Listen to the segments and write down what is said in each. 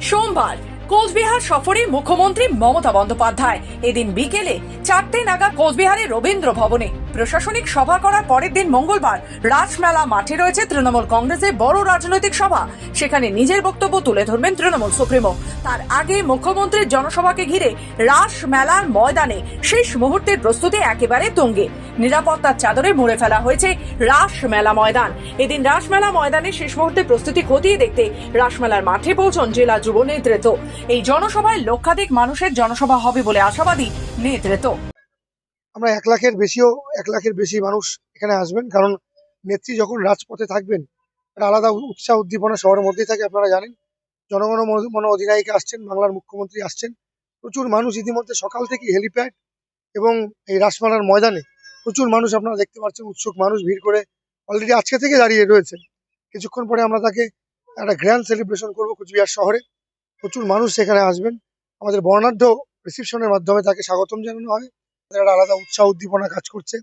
সোমবার কোচবিহার সফরে মুখ্যমন্ত্রী মমতা বন্দ্যোপাধ্যায়। এদিন বিকেলে চারটে নাগা কোচবিহারের রবীন্দ্র ভবনে। প্রশাসনিক সভা করার পরের দিন মঙ্গলবার রাজমেলা মাঠে রয়েছে তৃণমূল কংগ্রেসের বড় রাজনৈতিক সভা। সেখানে নিজের বক্তব্য তুলে ধরবেন তৃণমূল সুপ্রিমো। তার আগে মুখ্যমন্ত্রীর জনসভাকে ঘিরে রাস মেলার ময়দানে শেষ মুহূর্তের প্রস্তুতি একেবারে তুঙ্গে। নিরাপত্তার চাদরে মুড়ে ফেলা হয়েছে রাস মেলা ময়দান। এদিন রাসমেলা ময়দানে শেষ মুহূর্তে প্রস্তুতি খতিয়ে দেখতে রাসমেলার মাঠে পৌঁছন জেলা যুব নেতৃত্ব। এই জনসভায় লক্ষাধিক মানুষের জনসভা হবে বলে আশাবাদী নেতৃত্ব। আমরা এক লাখের বেশিও, এক লাখের বেশি মানুষ এখানে আসবেন। কারণ নেত্রী যখন রাজপথে থাকবেন, একটা আলাদা উৎসাহ উদ্দীপনা শহরের মধ্যেই থাকে, আপনারা জানেন। জনগণ মন- অধিনায়িকা আসছেন, বাংলার মুখ্যমন্ত্রী আসছেন। প্রচুর মানুষ ইতিমধ্যে সকাল থেকে হেলিপ্যাড এবং এই রাসমালার ময়দানে প্রচুর মানুষ আপনারা দেখতে পাচ্ছেন, উৎসুক মানুষ, ভিড় করে অলরেডি আজকে থেকে দাঁড়িয়ে রয়েছে কিছুক্ষণ পরে আমরা তাকে একটা গ্র্যান্ড সেলিব্রেশন করব কুচবিহার শহরে। প্রচুর মানুষ সেখানে আসবেন। আমাদের বর্ণাঢ্য রিসিপশনের মাধ্যমে তাকে স্বাগতম জানানো হয়। একটা আলাদা উৎসাহ উদ্দীপনা কাজ করছে।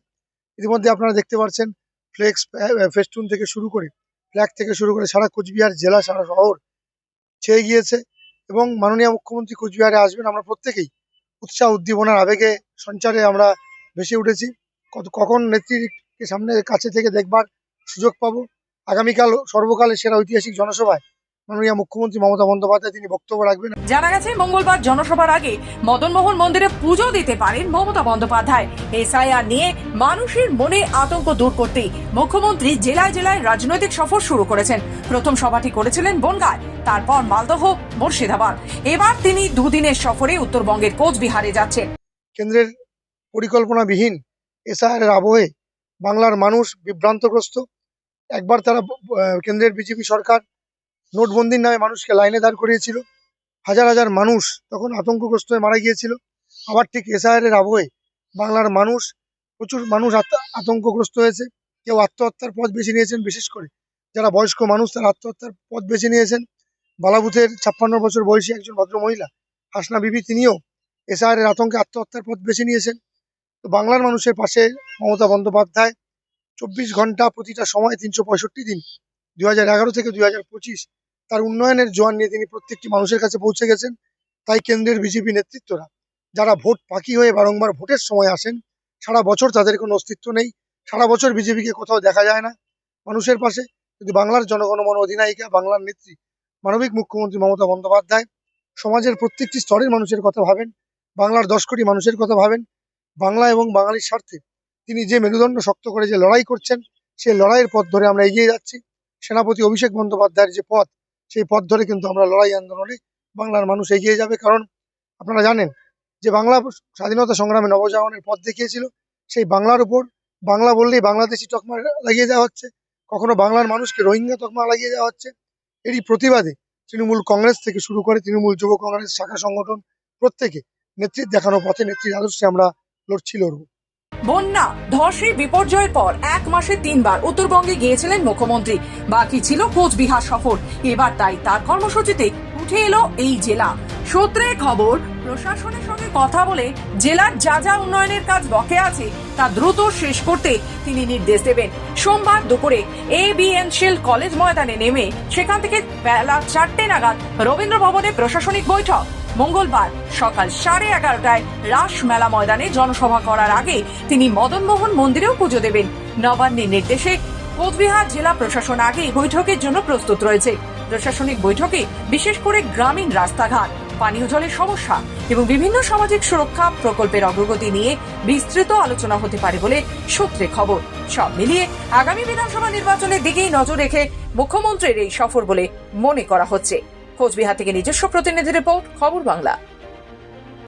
ইতিমধ্যে আপনারা দেখতে পাচ্ছেন ফ্লেক্স ফেস্টুন থেকে শুরু করে, ফ্ল্যাগ থেকে শুরু করে সারা কোচবিহার জেলা, সারা শহর ছেয়ে গিয়েছে এবং মাননীয় মুখ্যমন্ত্রী কোচবিহারে আসবেন। আমরা প্রত্যেকেই উৎসাহ, উদ্দীপনার আবেগে সঞ্চারে আমরা ভেসে উঠেছি। কত, কখন নেত্রীকে সামনে কাছে থেকে দেখবার সুযোগ পাবো? আগামীকাল, সর্বকালের সেরা ঐতিহাসিক জনসভায় মাননীয় মুখ্যমন্ত্রী মমতা বন্দ্যোপাধ্যায় তিনি বক্তব্য রাখবেন। জানা গেছে মঙ্গলবার জনসভার আগে মদনমোহন মন্দিরে পুজো দিতে পারেন মমতা বন্দ্যোপাধ্যায়। এসআইআর নিয়ে মানুষের মনে আতঙ্ক দূর করতে মুখ্যমন্ত্রী জেলায় জেলায় রাজনৈতিক সফর শুরু করেছেন। প্রথম সভাটি করেছিলেন বনগায় তারপর মালদহ মুর্শিদাবাদ। এবার তিনি দুদিনের সফরে উত্তরবঙ্গের কোচবিহারে যাচ্ছেন। কেন্দ্রের পরিকল্পনাবিহীন এসআইআর আবহে বাংলার মানুষ বিভ্রান্তগ্রস্ত। একবার তারা কেন্দ্রের বিজেপি সরকার নোটবন্দির নামে মানুষকে লাইনে দাঁড় করিয়েছিল। হাজার হাজার মানুষ তখন আতঙ্কগ্রস্ত হয়ে মারা গিয়েছিল। আবার ঠিক এসআইআর এর আবহে বাংলার মানুষ, প্রচুর মানুষ আতঙ্কগ্রস্ত হয়েছে। কেউ আত্মহত্যার পথ বেছে নিয়েছেন বিশেষ করে। যারা বয়স্ক মানুষ তারা আত্মহত্যার পথ বেছে নিয়েছেন। বালাবুথের ছাপ্পান্ন বছর বয়সী একজন ভদ্র মহিলা হাসনা বিবি, তিনিও এসআইআর এর আতঙ্কে আত্মহত্যার পথ বেছে নিয়েছেন। তো বাংলার মানুষের পাশে মমতা বন্দ্যোপাধ্যায়, চব্বিশ ঘণ্টা প্রতিটা সময় তিনশো পঁয়ষট্টি দিন দুই হাজার এগারো থেকে দুই হাজার পঁচিশ তার উন্নয়নের জোয়ান নিয়ে তিনি প্রত্যেকটি মানুষের কাছে পৌঁছে গেছেন। তাই কেন্দ্রের বিজেপি নেতৃত্বরা, যারা ভোট পাকি হয়ে বারংবার ভোটের সময় আসেন, সারা বছর তাদের কোনো অস্তিত্ব নেই। সারা বছর বিজেপিকে কোথাও দেখা যায় না। মানুষের পাশে কিন্তু বাংলার জনগণমন অধিনায়িকা, বাংলার নেত্রী, মানবিক মুখ্যমন্ত্রী মমতা বন্দ্যোপাধ্যায়, সমাজের প্রত্যেকটি স্তরের মানুষের কথা ভাবেন, বাংলার দশ কোটি মানুষের কথা ভাবেন, বাংলা এবং বাঙালির স্বার্থে তিনি যে মেরুদণ্ড শক্ত করে যে লড়াই করছেন সেই লড়াইয়ের পথ ধরে আমরা এগিয়ে যাচ্ছি। সেনাপতি অভিষেক বন্দ্যোপাধ্যায়ের যে পথ সেই পথ ধরে কিন্তু আমরা লড়াই আন্দোলনে বাংলার মানুষ এগিয়ে যাবে। কারণ আপনারা জানেন যে বাংলা স্বাধীনতা সংগ্রামে নবজাগরণের পথ দেখিয়েছিল। সেই বাংলার উপর বাংলা বললেই বাংলাদেশি তকমা লাগিয়ে দেওয়া হচ্ছে। কখনো বাংলার মানুষকে রোহিঙ্গা তকমা লাগিয়ে দেওয়া হচ্ছে। এরই প্রতিবাদে তৃণমূল কংগ্রেস থেকে শুরু করে তৃণমূল যুব কংগ্রেস, শাখা সংগঠন প্রত্যেকে নেতৃত্ব দেখানো পথে নেত্রীর আদর্শে আমরা লড়ছি, লড়বো। বন্যা ধসে বিপর্যয়ের পর এক মাসে তিনবার উত্তরবঙ্গে গিয়েছিলেন মুখ্যমন্ত্রী। বাকি ছিল কোচবিহার সফর। এবার তাই তার কর্মসূচিতে উঠে এলো এই জেলা। সূত্রে খবর, প্রশাসনের সঙ্গে কথা বলে জেলার যা যা উন্নয়নের কাজ বকে আছে তা দ্রুত শেষ করতে তিনি নির্দেশ দেবেন। সোমবার দুপুরে A B N Seal college ময়দানে নেমে সেখান থেকে বেলা চারটে নাগাদ রবীন্দ্র ভবনে প্রশাসনিক বৈঠক। মঙ্গলবার সকাল সাড়ে এগারোটায় রাস মেলা ময়দানে জনসভা করার আগে তিনি মদনমোহন মন্দিরেও পুজো দেবেন। নবান্নের নির্দেশে কোচবিহার জেলা প্রশাসন আগেই বৈঠকের জন্য প্রস্তুত রয়েছে। প্রশাসনিক বৈঠকে বিশেষ করে গ্রামীণ রাস্তাঘাট, পানীয় জলের সমস্যা এবং বিভিন্ন সামাজিক সুরক্ষা প্রকল্পের অগ্রগতি নিয়ে বিস্তৃত আলোচনা হতে পারে বলে সূত্রে খবর। সব মিলিয়ে আগামী বিধানসভা নির্বাচনের দিকেই নজর রেখে মুখ্যমন্ত্রীর এই সফর বলে মনে করা হচ্ছে। কোচবিহার থেকে নিজস্ব প্রতিনিধি রিপোর্ট খবর বাংলা।